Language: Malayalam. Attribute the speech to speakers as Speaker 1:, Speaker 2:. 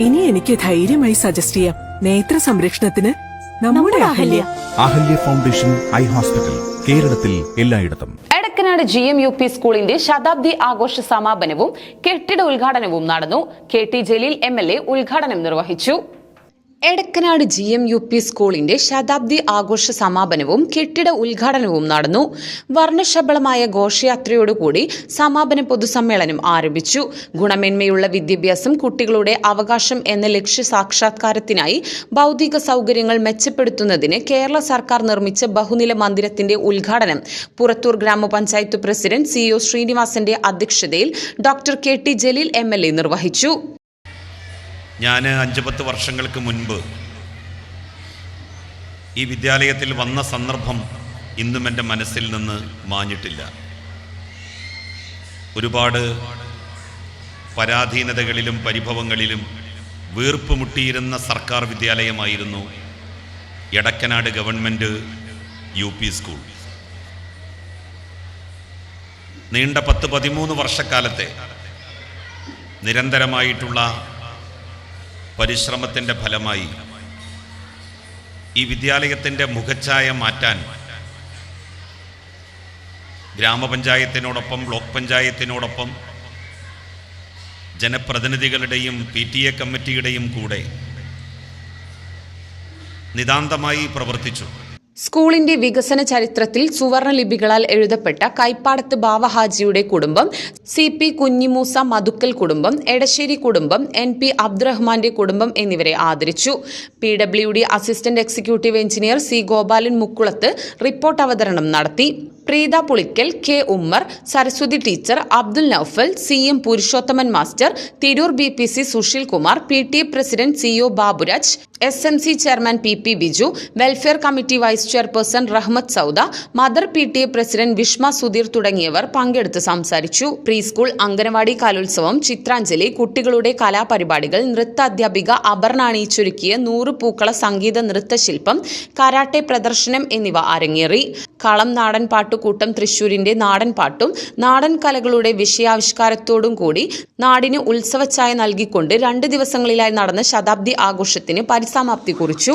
Speaker 1: ഇനി എനിക്ക് ധൈര്യമായി സജസ്റ്റ് ചെയ്യാം. നേത്ര സംരക്ഷണത്തിന് നമ്മുടെ Ahalya.
Speaker 2: Ahalya foundation eye hospital കേരളത്തിൽ എല്ലായിടത്തും.
Speaker 3: Edakkanad G M U P സ്കൂളിന്റെ ശതാബ്ദി ആഘോഷ സമാപനവും കെട്ടിട ഉദ്ഘാടനവും നടന്നു. K T Jaleel M L A ഉദ്ഘാടനം നിർവഹിച്ചു. Edakkanad G M U P സ്കൂളിന്റെ ശതാബ്ദി ആഘോഷ സമാപനവും കെട്ടിട ഉദ്ഘാടനവും നടന്നു. വർണശബളമായ ഘോഷയാത്രയോടുകൂടി സമാപന പൊതുസമ്മേളനം ആരംഭിച്ചു. ഗുണമേന്മയുള്ള വിദ്യാഭ്യാസം കുട്ടികളുടെ അവകാശം എന്ന ലക്ഷ്യ സാക്ഷാത്കാരത്തിനായി ഭൗതിക സൗകര്യങ്ങൾ മെച്ചപ്പെടുത്തുന്നതിന് കേരള സർക്കാർ നിർമ്മിച്ച ബഹുനില മന്ദിരത്തിന്റെ ഉദ്ഘാടനം പുറത്തൂർ ഗ്രാമപഞ്ചായത്ത് പ്രസിഡന്റ് സി ശ്രീനിവാസന്റെ അധ്യക്ഷതയിൽ doctor K T Jaleel A നിർവഹിച്ചു.
Speaker 4: ഞാൻ അഞ്ച് പത്ത് വർഷങ്ങൾക്ക് മുൻപ് ഈ വിദ്യാലയത്തിൽ വന്ന സന്ദർഭം ഇന്നും എന്റെ മനസ്സിൽ നിന്ന് മാഞ്ഞിട്ടില്ല. ഒരുപാട് പരാധീനതകളിലും പരിഭവങ്ങളിലും വീർപ്പ് മുട്ടിയിരുന്ന സർക്കാർ വിദ്യാലയമായിരുന്നു Edakkanad government U P school. നീണ്ട പത്ത് പതിമൂന്ന് വർഷക്കാലത്തെ നിരന്തരമായിട്ടുള്ള പരിശ്രമത്തിന്റെ ഫലമായി ഈ വിദ്യാലയത്തിന്റെ മുഖച്ഛായ മാറ്റാൻ ഗ്രാമപഞ്ചായത്തിനോടൊപ്പം ബ്ലോക്ക് പഞ്ചായത്തിനോടൊപ്പം ജനപ്രതിനിധികളുടെയും പി ടി എ കമ്മിറ്റിയുടെയും കൂടെ നിതാന്തമായി പ്രവർത്തിച്ചു.
Speaker 3: സ്കൂളിന്റെ വികസന ചരിത്രത്തിൽ സുവർണ ലിപികളാൽ എഴുതപ്പെട്ട കൈപ്പാടത്ത് ബാവഹാജിയുടെ കുടുംബം സി പി കുഞ്ഞിമൂസ മധുക്കൽ കുടുംബം എടശ്ശേരി കുടുംബം എൻ പി അബ്ദുറഹ്മാന്റെ കുടുംബം എന്നിവരെ ആദരിച്ചു. P W D assistant executive engineer C Gopalan Mukkulath report അവതരണം നടത്തി. Preetha Pulikkal K Ummer Saraswathi teacher Abdul Naufal C M Purushothaman master Tirur B P C Susheel Kumar P T A president C O Baburaj S M C chairman P P Biju welfare committee vice chairperson Rahmath Sauda mother P T A president Vishma Sudheer തുടങ്ങിയവർ പങ്കെടുത്ത് സംസാരിച്ചു. പ്രീ സ്കൂൾ അംഗനവാടി കലോത്സവം ചിത്രാഞ്ജലി കുട്ടികളുടെ കലാപരിപാടികൾ നൃത്ത അധ്യാപിക അപർണ അണിയിച്ചൊരുക്കിയ നൂറ് പൂക്കള സംഗീത നൃത്തശില്പം കരാട്ടെ പ്രദർശനം എന്നിവ അരങ്ങേറി. കളം നാടൻ പാട്ടുകൂട്ടം തൃശൂരിന്റെ നാടൻ പാട്ടും നാടൻ കലകളുടെ വിഷയാവിഷ്കാരത്തോടും കൂടി നാടിന് ഉത്സവച്ചായ നൽകിക്കൊണ്ട് രണ്ട് ദിവസങ്ങളിലായി നടന്ന ശതാബ്ദി ആഘോഷത്തിന് പരിസമാപ്തി കുറിച്ചു.